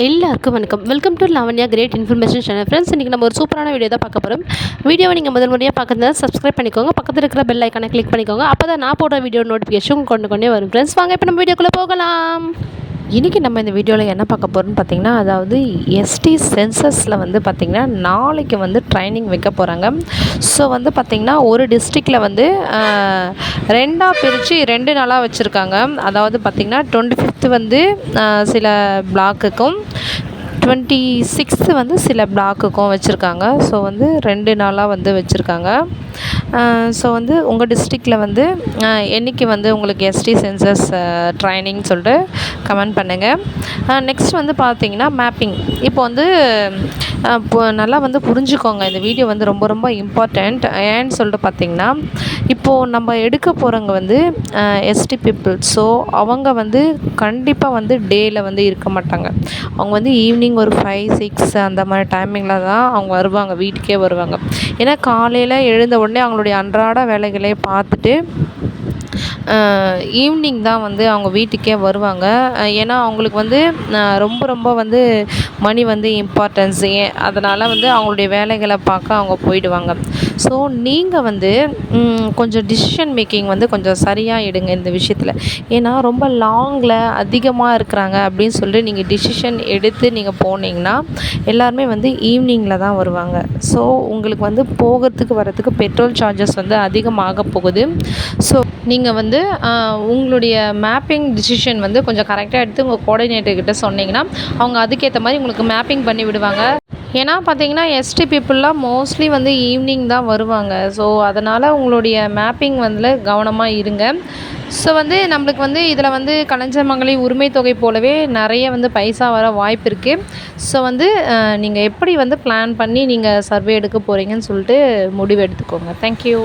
எல்லாருக்கும் வணக்கம். Welcome to Lavanya great information channel friends இன்றைக்கி நம்ம ஒரு சூப்பரான வீடியோ தான் பார்க்க போகிறோம் வீடியோவை நீங்கள் முதல் முறையாக பார்க்குறதா சப்ஸ்கிரைப் பண்ணிக்கோங்க. பக்கத்தில் இருக்கிற பெல் ஐக்கானை கிளிக் பண்ணிக்கோங்க. அப்போ தான் நான் போடுற வீடியோ நோட்டிஃபிகேஷன் கொண்டு கொண்டே வரும். ஃப்ரெண்ட்ஸ் வாங்க இப்போ நம்ம வீடியோக்குள்ளே போகலாம். இன்றைக்கி நம்ம இந்த வீடியோவில் என்ன பார்க்க போகிறோம்னு பார்த்திங்கன்னா அதாவது எஸ்டி சென்சஸில் வந்து பார்த்திங்கன்னா நாளைக்கு வந்து ட்ரைனிங் வைக்க போகிறாங்க ஸோ வந்து பார்த்திங்கன்னா ஒரு டிஸ்ட்ரிக்டில் வந்து ரெண்டாக பிரித்து ரெண்டு நாளாக வச்சுருக்காங்க. அதாவது பார்த்திங்கன்னா டுவெண்ட்டி ஃபிஃப்த்து வந்து சில பிளாக்குக்கும் டுவெண்ட்டி சிக்ஸ்த்து வந்து சில பிளாக்குக்கும் வச்சுருக்காங்க. ஸோ வந்து ரெண்டு நாளாக வந்து வச்சுருக்காங்க. ஸோ வந்து உங்கள் டிஸ்ட்ரிக்டில் வந்து என்றைக்கு என்னைக்கு வந்து உங்களுக்கு எஸ்டி சென்சஸ் ட்ரைனிங் சொல்லிட்டு கமெண்ட் பண்ணுங்கள் நெக்ஸ்ட் வந்து பார்த்தீங்கன்னா மேப்பிங் இப்போ வந்து நல்லா வந்து புரிஞ்சுக்கோங்க. இந்த வீடியோ வந்து ரொம்ப ரொம்ப இம்பார்ட்டண்ட் ஏன்னு சொல்லிட்டு பார்த்தீங்கன்னா இப்போது நம்ம எடுக்க போகிறவங்க வந்து எஸ்டி பீப்புள் ஸோ அவங்க வந்து கண்டிப்பாக வந்து டேயில் வந்து இருக்க மாட்டாங்க. அவங்க வந்து ஈவினிங் ஒரு ஃபைவ் சிக்ஸ் அந்த மாதிரி டைமிங்கில் தான் அவங்க வருவாங்க. வீட்டுக்கே வருவாங்க. ஏன்னா காலையில் எழுந்த உடனே அவங்களுடைய அன்றாட வேலைகளை பார்த்துட்டு ஈவினிங் தான் வந்து அவங்க வீட்டுக்கே வருவாங்க. ஏன்னா அவங்களுக்கு வந்து ரொம்ப ரொம்ப வந்து மணி வந்து இம்பார்ட்டன்ஸ் ஏன் அதனால் வந்து அவங்களுடைய வேலைகளை பார்க்க அவங்க போயிடுவாங்க. ஸோ நீங்கள் வந்து கொஞ்சம் டிசிஷன் மேக்கிங் வந்து கொஞ்சம் சரியாக எடுங்க இந்த விஷயத்தில். ஏன்னா ரொம்ப லாங்கில் அதிகமாக இருக்கிறாங்க அப்படின்னு சொல்லிட்டு நீங்கள் டிசிஷன் எடுத்து நீங்கள் போனீங்கன்னா எல்லாருமே வந்து ஈவினிங்கில் தான் வருவாங்க. ஸோ உங்களுக்கு வந்து போகிறதுக்கு வரத்துக்கு பெட்ரோல் சார்ஜஸ் வந்து அதிகமாக போகுது. ஸோ நீங்கள் நீங்கள் வந்து உங்களுடைய மேப்பிங் டிசிஷன் வந்து கொஞ்சம் கரெக்டாக எடுத்து உங்கள் கோஆர்டினேட்டர்கிட்ட சொன்னீங்கன்னா அவங்க அதுக்கேற்ற மாதிரி உங்களுக்கு மேப்பிங் பண்ணி விடுவாங்க. ஏன்னா பார்த்தீங்கன்னா எஸ்டி பீப்புளெலாம் மோஸ்ட்லி வந்து ஈவினிங் தான் வருவாங்க. ஸோ அதனால் உங்களுடைய மேப்பிங் வந்து கவனமாக இருங்க. ஸோ வந்து நம்மளுக்கு வந்து இதில் வந்து கலைஞர் உரிமை தொகை போலவே நிறைய வந்து பைசா வர வாய்ப்பு இருக்குது ஸோ வந்து நீங்கள் எப்படி வந்து பிளான் பண்ணி நீங்கள் சர்வே எடுக்க போகிறீங்கன்னு சொல்லிட்டு முடிவு எடுத்துக்கோங்க. தேங்க்யூ